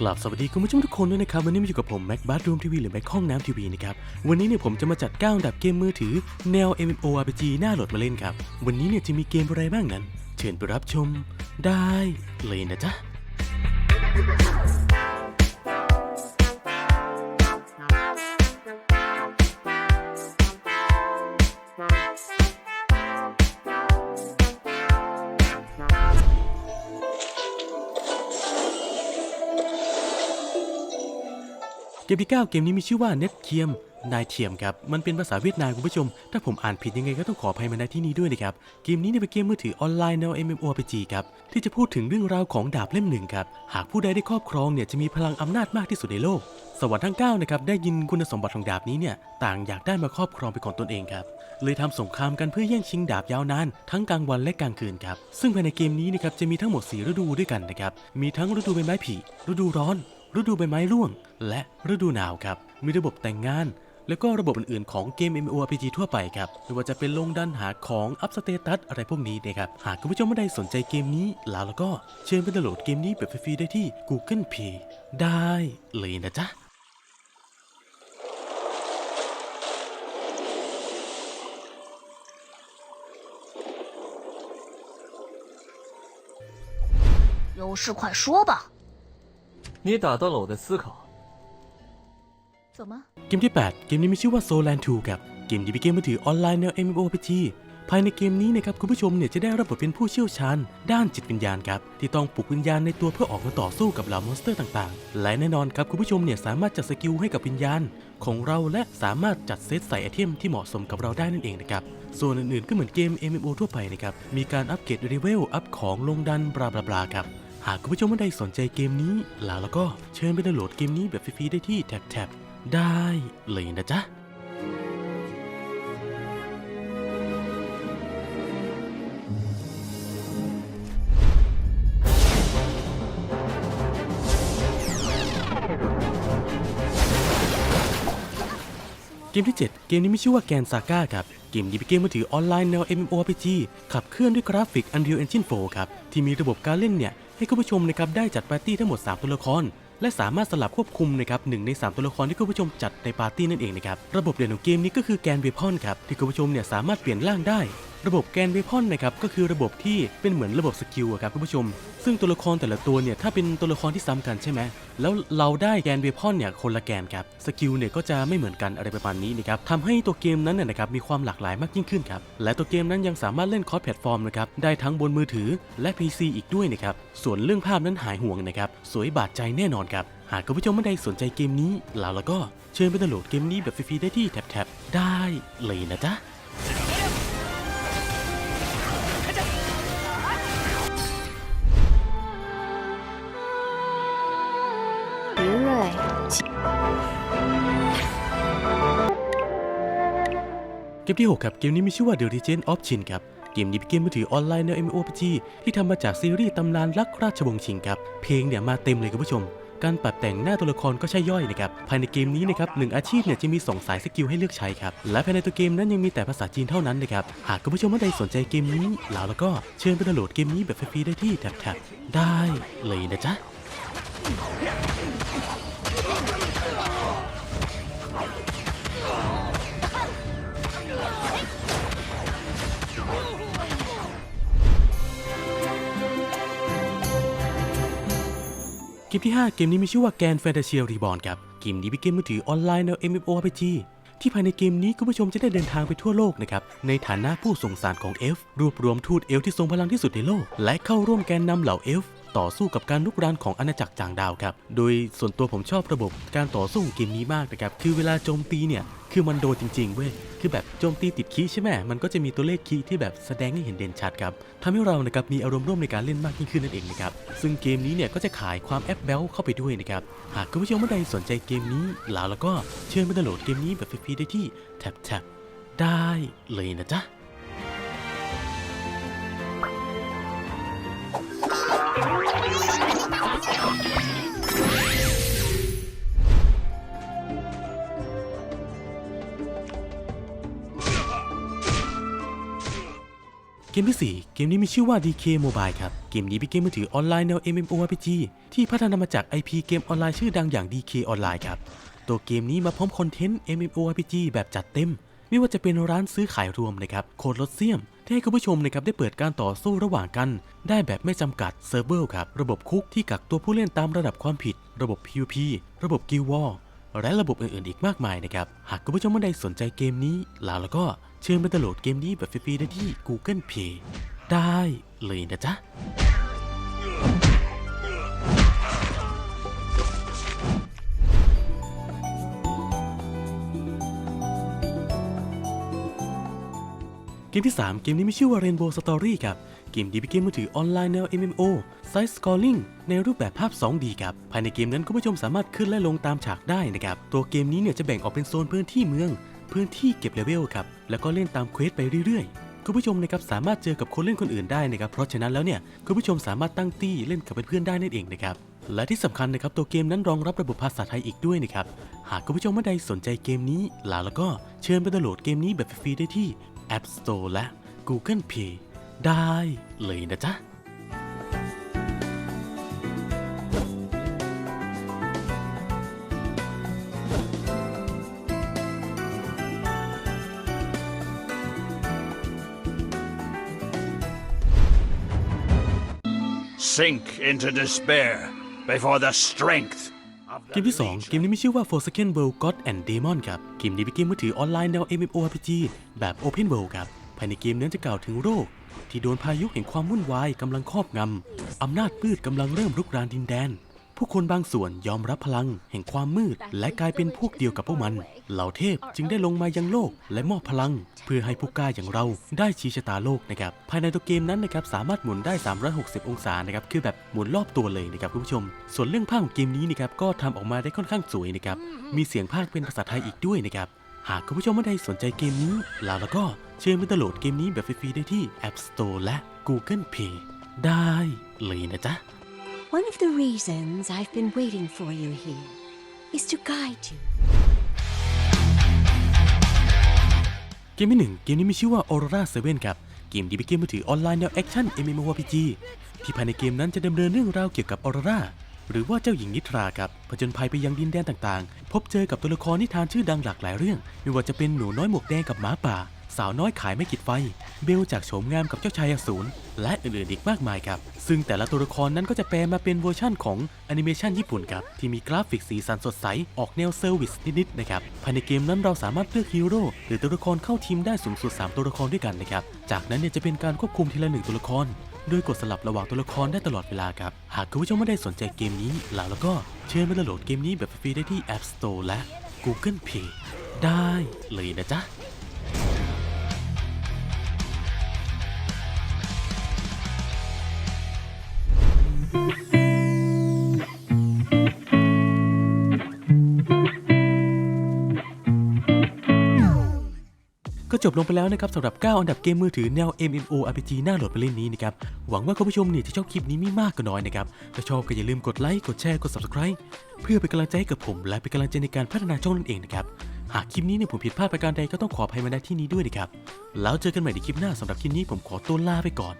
กลับสวัสดีคุณผู้ชมทุกคนด้วยนะครับ วันนี้มาอยู่กับผมแม็กบาร์ดรูมทีวีหรือแม็กห้องน้ำทีวีนะครับ วันนี้เนี่ยผมจะมาจัดก้าวอันดับเกมมือถือ แนว MMORPG หน้าโหลดมาเล่นครับ วันนี้เนี่ยจะมีเกมอะไรบ้างนั้น เชิญไปรับชมได้เลยนะจ๊ะ เกมที่ 9 เกมนี้มีชื่อว่าเน็ตเทียมนายเทียมครับ มันเป็นภาษาเวียดนามคุณผู้ชม ถ้าผมอ่านผิดยังไงก็ต้องขออภัยมาณที่นี้ด้วยนะครับ เกมนี้เป็นเกมมือถือออนไลน์แนว MMORPG ครับ ที่จะพูดถึงเรื่องราวของดาบเล่มหนึ่งครับ หากผู้ใดได้ครอบครองเนี่ยจะมีพลังอำนาจมากที่สุดในโลก สวรรค์ทั้ง9นะครับ ได้ยินคุณสมบัติของดาบนี้เนี่ย ต่างอยากได้มาครอบครองเป็นของตนเองครับ เลยทำสงครามกันเพื่อแย่งชิงดาบยาวนาน ทั้งกลางวันและกลางคืนครับ ซึ่งภายในเกมนี้นะครับจะมีทั้งหมด 4 ฤดูด้วยกันนะครับ มีทั้งฤดูใบไม้ผลิฤดูร้อน ฤดูใบไม้ร่วง และฤดูหนาวครับ มีระบบแต่งงาน แล้วก็ระบบอื่นๆของเกม MMORPG ทั่วไปครับ ไม่ว่าจะเป็นลงดันหาของอัพสเตตัสอะไรพวกนี้นะครับ หากคุณผู้ชมไม่ได้สนใจเกมนี้แล้วแล้วก็เชิญไปดาวน์โหลดเกมนี้แบบฟรีๆได้ที่ Google Play ได้เลยนะจ๊ะ 有事快说吧。 你打断了我的思考。怎么？ เกมที่ 8 เกมนี้มีชื่อว่า Solan 2 ครับ เกมนี้เป็นเกมมือถือออนไลน์แนว MMORPG ภายในเกมนี้นะครับคุณผู้ชมเนี่ยจะได้รับบทเป็นผู้เชี่ยวชาญ ด้านจิตวิญญาณครับ ที่ต้องปลุกวิญญาณในตัวเพื่อออกมาต่อสู้กับเหล่ามอนสเตอร์ต่างๆ และแน่นอนครับคุณผู้ชมเนี่ยสามารถจัดสกิลให้กับวิญญาณ ของเราและสามารถจัดเซตใส่ไอเทมที่เหมาะสมกับเราได้นั่นเองนะครับ ส่วนอื่นๆก็เหมือนเกม MMO ทั่วไปนะครับ มีการอัปเกรดเลเวลอัพของลงดันบลาบลาบลาครับ หากคุณผู้ชมท่านใดสนใจเกมนี้แล้วแล้วก็เชิญไปดาวน์โหลดเกมนี้แบบฟรีๆได้ที่แท็บๆได้เลยนะจ๊ะเกมที่ 7 เกมนี้มีชื่อว่าแกนซาก้าครับ เกมนี้เป็นเกมมือถือออนไลน์แนว MMORPG ขับเคลื่อนด้วยกราฟิก Unreal Engine 4 ครับ ที่มีระบบการเล่นเนี่ย ให้คุณผู้ชมนะครับได้จัดปาร์ตี้ทั้งหมด 3 ตัวละคร และสามารถสลับควบคุมนะครับหนึ่งใน 3 ตัวละครที่คุณผู้ชมจัดในปาร์ตี้นั่นเองนะครับระบบเด่นของเกมนี้ก็คือแกนเวพอนครับที่คุณผู้ชมเนี่ยสามารถเปลี่ยนร่างได้ ระบบแกนเวพอนนะครับก็คือระบบที่เป็นเหมือนระบบสกิลครับคุณผู้ชม ซึ่งตัวละครแต่ละตัวเนี่ยถ้าเป็นตัวละครที่ซ้ำกันใช่ไหมแล้วเราได้แกนเวพอนเนี่ยคนละแกนครับสกิลเนี่ยก็จะไม่เหมือนกันอะไรประมาณนี้นะครับทำให้ตัวเกมนั้นนะนะครับมีความหลากหลายมากยิ่งขึ้นครับและตัวเกมนั้นยังสามารถเล่นคอร์สแพลตฟอร์มนะครับได้ทั้งบนมือถือและ PC อีกด้วยนะครับส่วนเรื่องภาพนั้นหายห่วงนะครับสวยบาดใจแน่นอนครับหากคุณผู้ชมไม่ได้สนใจเกมนี้แล้วแล้วก็เชิญไปดาวน์โหลดเกมนี้แบบฟรีๆได้ที่แท็บๆได้เลยนะจ๊ะ เกมที่ 6 ครับ เกมนี้มีชื่อว่า The Legend of Qin ครับ เกมนี้เป็นเกมมือถือออนไลน์แนว MMORPG ที่ทำมาจากซีรีส์ตำนานรักราชวงศ์ชิงครับ เพลงเนี่ยมาเต็มเลยคุณผู้ชม การปรับแต่งหน้าตัวละครก็ใช่ย่อยนะครับ ภายในเกมนี้นะครับหนึ่งอาชีพเนี่ยจะมี 2 สายสกิลให้เลือกใช้ครับ และภายในตัวเกมนั้นยังมีแต่ภาษาจีนเท่านั้นนะครับ หากคุณผู้ชมท่านใดสนใจเกมนี้แล้วแล้วก็เชิญไปดาวน์โหลดเกมนี้แบบฟรีได้ที่แท็บๆได้เลยนะจ๊ะ เกมที่ 5 เกมนี้มีชื่อว่าแกนแฟนตาเชียรีบอนครับเกมนี้เป็นเกมมือถือออนไลน์แนว MMORPG ที่ภายในเกมนี้คุณผู้ชมจะได้เดินทางไปทั่วโลกนะครับ ในฐานะผู้ส่งสารของเอฟรวบรวมทูตเอลที่ทรงพลังที่สุดในโลก และเข้าร่วมแกนนำเหล่าเอฟ ต่อสู้กับการลุกรานของอาณาจักรจางดาวครับ โดยส่วนตัวผมชอบระบบการต่อสู้เกมนี้มากนะครับ คือเวลาโจมตีเนี่ย คือมันโดนจริงๆเว้ย คือแบบโจมตีติดคีย์ใช่ไหม มันก็จะมีตัวเลขคีย์ที่แบบแสดงให้เห็นเด่นชัดครับทำให้เรานะครับมีอารมณ์ร่วมในการเล่นมากยิ่งขึ้นนั่นเองนะครับ ซึ่งเกมนี้เนี่ยก็จะขายความแอปเบลเข้าไปด้วยนะครับ หากคุณผู้ชมท่านใดสนใจเกมนี้แล้วแล้วก็เชิญไปดาวน์โหลดเกมนี้แบบฟรีๆได้ที่แท็บแท็บได้เลยนะจ๊ะ กกมที่ 4 เกมนี้มีชื่อว่า DK Mobile ครับ เกมนี้เป็นเกมมือถือออนไลน์แนว MMORPG ที่พัฒนามาจาก IP เกมออนไลน์ชื่อดังอย่าง DK Online ครับ ตัวเกมนี้มาพร้อมคอนเทนต์ MMORPG แบบจัดเต็ม ไม่ว่าจะเป็นร้านซื้อขายรวมนะครับ โคดลดเซียม ที่ให้คุณผู้ชมนะครับได้เปิดการต่อสู้ระหว่างกัน ได้แบบไม่จำกัดเซิร์ฟเวอร์ครับ ระบบคุกที่กักตัวผู้เล่นตามระดับความผิด ระบบ PVP ระบบกิลวอและระบบอื่นๆ อีกมากมายนะครับ หากคุณผู้ชมท่านใดสนใจเกมนี้แล้วแล้วก็ เชิญไปดาวน์โหลดเกมนี้แบบฟรีๆได้ที่ Google Play ได้เลยนะจ๊ะเกมที่ 3 เกมนี้มีชื่อว่า Rainbow Story ครับ เกมนี้เป็นเกมมือถือออนไลน์แนว MMO Side Scrolling ในรูปแบบภาพ 2D ครับ ภายในเกมนั้นคุณผู้ชมสามารถขึ้นและลงตามฉากได้นะครับ ตัวเกมนี้เนี่ยจะแบ่งออกเป็นโซนพื้นที่เมือง พื้นที่เก็บเลเวลครับแล้วก็เล่นตามเควสไปเรื่อยๆ คุณผู้ชมนะครับสามารถเจอกับคนเล่นคนอื่นได้นะครับเพราะฉะนั้นแล้วเนี่ยคุณผู้ชมสามารถตั้งตี้เล่นกับเพื่อนๆได้นั่นเองนะครับและที่สำคัญนะครับตัวเกมนั้นรองรับระบบภาษาไทยอีกด้วยนะครับหากคุณผู้ชมท่านใดสนใจเกมนี้ล้วแล้วก็เชิญไปดาวน์โหลดเกมนี้แบบฟรีได้ที่ App Store และ Google Play ได้เลยนะจ๊ะ Sink into despair before the strength of เกมที่ 2 เกมนี้มีชื่อว่า Forsaken World God and Demon ครับ เกมนี้เป็นเกมมือถือออนไลน์แนว MMORPG แบบ Open World ครับ ภายในเกมนั้นจะกล่าวถึงโรค ที่โดนพายุแห่งความวุ่นวายกำลังครอบงำอำนาจมืดกำลังเริ่มรุกรานดินแดน ผู้คนบางส่วนยอมรับพลังแห่งความมืด และกลายเป็นพวกเดียวกับพวกมัน เหล่าเทพจึงได้ลงมายังโลก และมอบพลัง เพื่อให้ผู้กล้าอย่างเราได้ชี้ชะตาโลกนะครับภายในตัวเกมนั้นนะครับสามารถหมุนได้ 360 องศานะครับคือแบบหมุนรอบตัวเลยนะครับคุณผู้ชม ส่วนเรื่องภาพของเกมนี้นะครับก็ทำออกมาได้ค่อนข้างสวยนะครับมีเสียงภาคเป็นภาษาไทยอีกด้วยนะครับหากคุณผู้ชมท่านใดสนใจเกมนี้แล้วแล้วก็เชิญไปดาวน์โหลดเกมนี้แบบฟรีๆได้ที่ App Store และ Google Play ได้เลยนะจ๊ะ One of the reasons I've been waiting for you here is to guide you. เกมที่หนึ่งเกมนี้มีชื่อว่า Aurora 7 ครับ เกมนี้เป็นเกมมือถือออนไลน์แนวแอคชั่น MMORPG ที่ภายในเกมนั้นจะดำเนินเรื่องราวเกี่ยวกับออโรราหรือว่าเจ้าหญิงนิทราครับผจญภัยไปยังดินแดนต่างๆ พบเจอกับตัวละครนิทานชื่อดังหลากหลายเรื่อง ไม่ว่าจะเป็นหนูน้อยหมวกแดงกับหมาป่า สาวน้อยขายไม่กิดไฟ เบลจากโฉมงามกับเจ้าชายอสูรและอื่นๆอีกมากมายครับ ซึ่งแต่ละตัวละครนั้นก็จะแปลมาเป็นเวอร์ชั่นของแอนิเมชันญี่ปุ่นครับ ที่มีกราฟิกสีสันสดใส ออกแนวเซอร์วิสนิดๆนะครับ ภายในเกมนั้นเราสามารถเลือกฮีโร่หรือตัวละครเข้าทีมได้สูงสุด 3 ตัวละครด้วยกันนะครับ จากนั้นเนี่ยจะเป็นการควบคุมทีละหนึ่งตัวละครโดยกดสลับระหว่างตัวละครได้ตลอดเวลาครับ หากคุณผู้ชมไม่ได้สนใจเกมนี้ แล้วแล้วก็เชิญมาดาวน์โหลดเกมนี้แบบฟรีได้ที่ App Store และ Google Play ได้เลยนะจ๊ะ ก็จบลงไปแล้วนะครับสำหรับ 9 อันดับเกมมือถือแนว MMORPG น่าโหลดไปเล่นนี้นะครับ หวังว่าคุณผู้ชมเนี่ยจะชอบคลิปนี้ไม่มากก็น้อยนะครับ ถ้าชอบก็อย่าลืมกดไลค์ กดแชร์ กด Subscribe เพื่อเป็นกำลังใจให้กับผม และเป็นกำลังใจในการพัฒนาช่องนั่นเองนะครับ หากคลิปนี้เนี่ยผมผิดพลาดประการใดก็ต้องขออภัยมาณที่นี้ด้วยนะครับ แล้วเจอกันใหม่ในคลิปหน้าสำหรับคลิปนี้ผมขอตัวลาไปก่อน